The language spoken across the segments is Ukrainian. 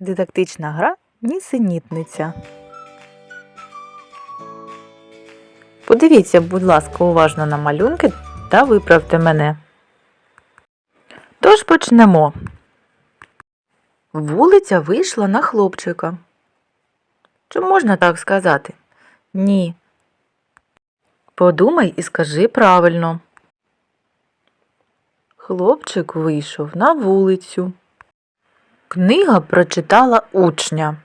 Дидактична гра нісенітниця. Подивіться, будь ласка, уважно на малюнки та виправте мене. Тож почнемо. Вулиця вийшла на хлопчика. Чи можна так сказати? Ні. Подумай і скажи правильно. Хлопчик вийшов на вулицю. Книга прочитала учня.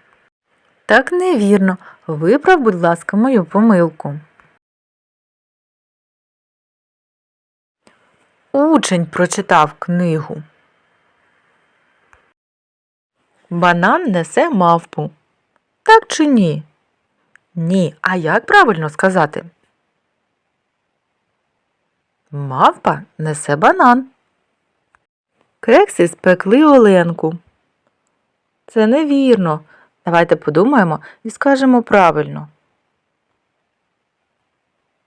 Так невірно. Виправ, будь ласка, мою помилку. Учень прочитав книгу. Банан несе мавпу. Так чи ні? Ні. А як правильно сказати? Мавпа несе банан. Кекси спекли Оленку. Це невірно. Давайте подумаємо і скажемо правильно.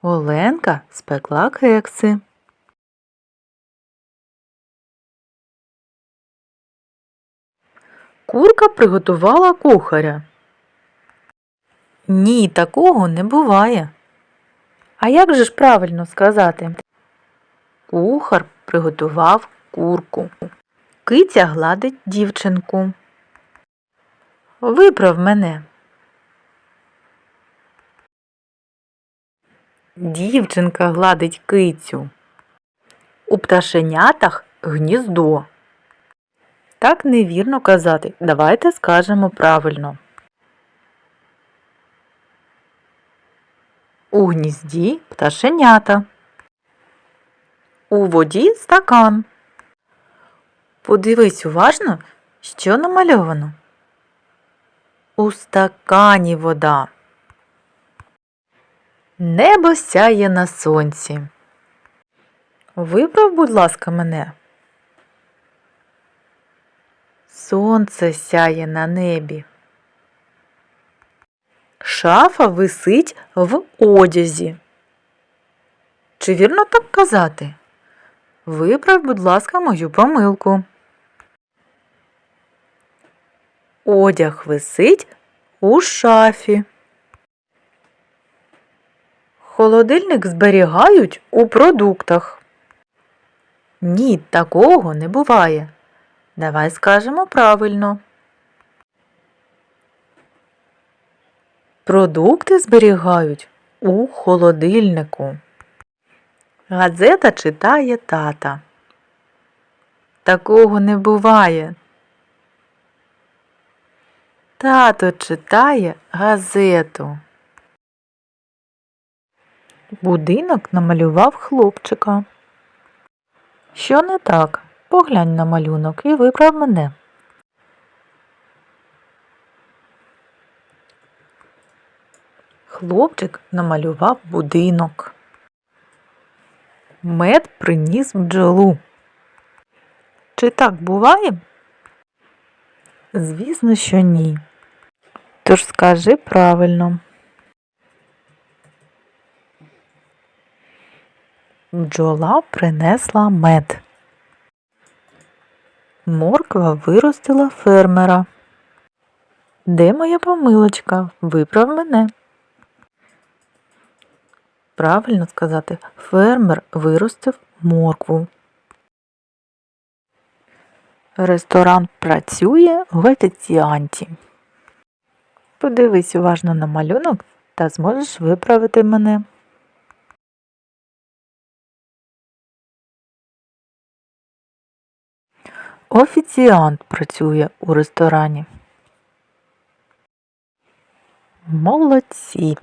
Оленка спекла кекси. Курка приготувала кухаря. Ні, такого не буває. А як же ж правильно сказати? Кухар приготував курку. Киця гладить дівчинку. Виправ мене. Дівчинка гладить кицю. У пташенятах гніздо. Так невірно казати. Давайте скажемо правильно. У гнізді пташенята. У воді стакан. Подивись уважно, що намальовано. У стакані вода. Небо сяє на сонці. Виправ, будь ласка, мене. Сонце сяє на небі. Шафа висить в одязі. Чи вірно так казати? Виправ, будь ласка, мою помилку. Одяг висить у шафі. Холодильник зберігають у продуктах. Ні, такого не буває. Давай скажемо правильно. Продукти зберігають у холодильнику. Газета читає тата. Такого не буває. Тато читає газету. Будинок намалював хлопчика. Що не так? Поглянь на малюнок і виправ мене. Хлопчик намалював будинок. Мед приніс бджолу. Чи так буває? Звісно, що ні. Тож скажи правильно. Бджола принесла мед. Морква виростила фермера. Де моя помилочка? Виправ мене. Правильно сказати, фермер виростив моркву. Ресторан працює в офіціанті. Подивись уважно на малюнок та зможеш виправити мене. Офіціант працює у ресторані. Молодці.